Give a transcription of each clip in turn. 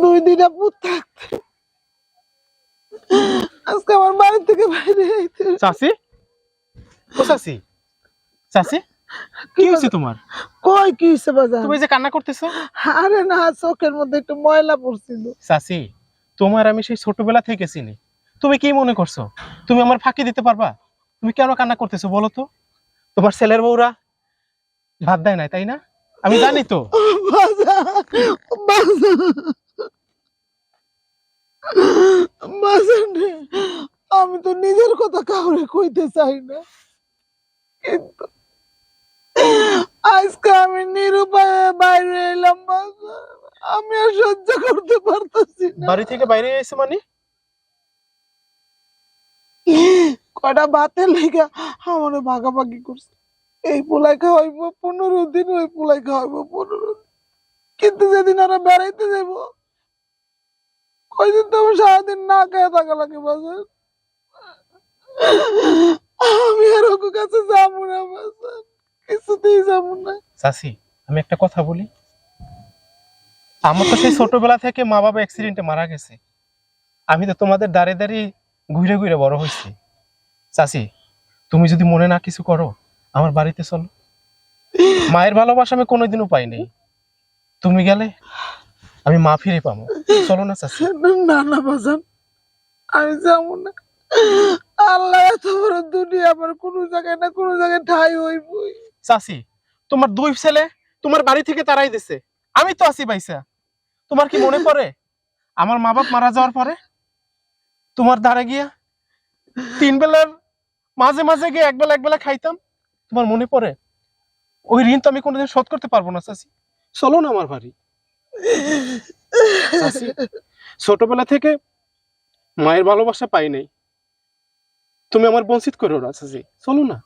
দুই দিন আপুর থাকতে। আজকে আমার বাড়ি থেকে বাইরে চাচি? ও চাচি? চাচি? কি হয়েছে তোমার? কই কি হইছে বাজার তুমি যে কান্না করতেছো? আরে না চোখের মধ্যে একটু ময়লা পড়ছিল। চাচি তোমার আমি সেই ছোটবেলা থেকে চিনি। তুমি কি মনে করছ? তুমি আমার ফাঁকি দিতে পারবা? তুমি কেন কান্না করতেছো বলো তো? তোমার ছেলের বউরা ভাত দেয় নাই তাই না? আমি জানি তো। আমি তো নিজের কথা কাউরে কইতে চাই না। কিন্তু আজকে আমি নিরুপায়ে বাইরে এলাম আমি আর সহ্য করতে পারতেছি বাড়ি থেকে বাইরে এসে মানে? কয়টা ভাতের লেগে আমার ভাগাভাগি করছে। এই পোলাই খাওয়াইবো পনেরো দিন ওই পোলাই খাওয়াইবো পনেরো দিন। কিন্তু যেদিন ওরা বেড়াইতে যাইব ওই দিন তো আমার সারাদিন না খেয়ে থাকা লাগে বাজার আমি আর ওকে কাছে যাব না বাজার যাব না? চাচি আমি একটা কথা বলি। আমার তো সেই ছোটবেলা থেকে মা বাবা অ্যাক্সিডেন্টে মারা গেছে। আমি তো তোমাদের দাঁড়ে দাঁড়িয়ে ঘুরে ঘুরে বড় হয়েছি। চাচি তুমি যদি মনে না কিছু করো আমার বাড়িতে চলো। মায়ের ভালোবাসা আমি কোনোদিনও পাইনি। তুমি গেলে আমি মা ফিরে পাবো। চলো না চাচি। না না বাজান। আমি যাব না। আল্লাহ এত বড় দুনিয়া আমার কোনো জায়গায় না কোনো জায়গায় ঠাই হইবই। চাচি তোমার দুই ছেলে তোমার বাড়ি থেকে তারাই দিছে। আমি তো আছি বাইসা। তোমার কি মনে পড়ে? আমার মা বাপ মারা যাওয়ার পরে তোমার দ্বারে গিয়া তিন বেলার মাঝে মাঝে গিয়ে একবেলা একবেলা খাইতাম। তোমার মনে পড়ে? ওই ঋণ তো আমি কোনোদিন শোধ করতে পারব না, চাচি। চলো না আমার বাড়ি। ছোটবেলা থেকে মায়ের ভালোবাসা পাই নাই। তুমি আমার বঞ্চিত করো না, চাচি। চলো না।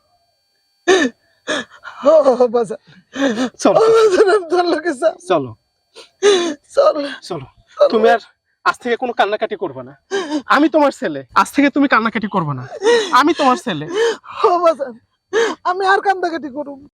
চলো। লোকে যাব চলো। চলো। তুমি আর আজ থেকে কোনো কান্নাকাটি করবে না। আমি তোমার ছেলে। আজ থেকে তুমি কান্নাকাটি করবে না। আমি তোমার ছেলে। ও আমি আর কান্দাকাটি করুম